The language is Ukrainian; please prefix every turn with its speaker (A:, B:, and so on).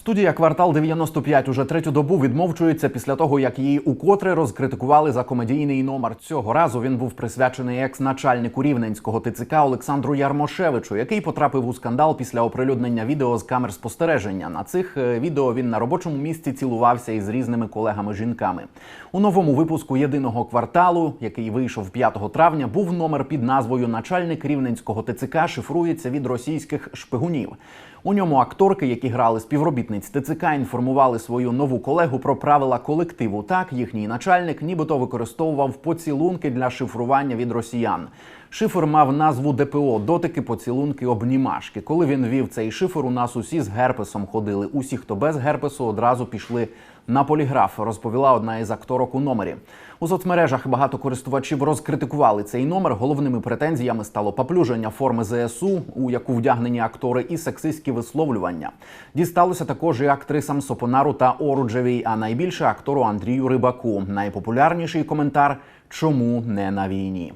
A: Студія квартал 95 уже третю добу відмовчується після того, як її укотре розкритикували за комедійний номер. Цього разу він був присвячений екс-начальнику рівненського ТЦК Олександру Ярмошевичу, який потрапив у скандал після оприлюднення відео з камер спостереження. На цих е, відео він на робочому місці цілувався із різними колегами-жінками. У новому випуску єдиного кварталу, який вийшов 5 травня, був номер під назвою Начальник рівненського ТЦК шифрується від російських шпигунів. У ньому акторки, які грали співробітниць ТЦК, інформували свою нову колегу про правила колективу. Так їхній начальник нібито використовував поцілунки для шифрування від росіян. Шифр мав назву ДПО дотики, поцілунки, обнімашки. Коли він вів цей шифр, у нас усі з герпесом ходили. Усі, хто без герпесу, одразу пішли на поліграф, розповіла одна із акторок у номері. У соцмережах багато користувачів розкритикували цей номер. Головними претензіями стало поплюження форми ЗСУ, у яку вдягнені актори, і сексистські висловлювання. Дісталося також і актрисам Сопонару та Оруджевій, а найбільше актору Андрію Рибаку. Найпопулярніший коментар чому не на війні.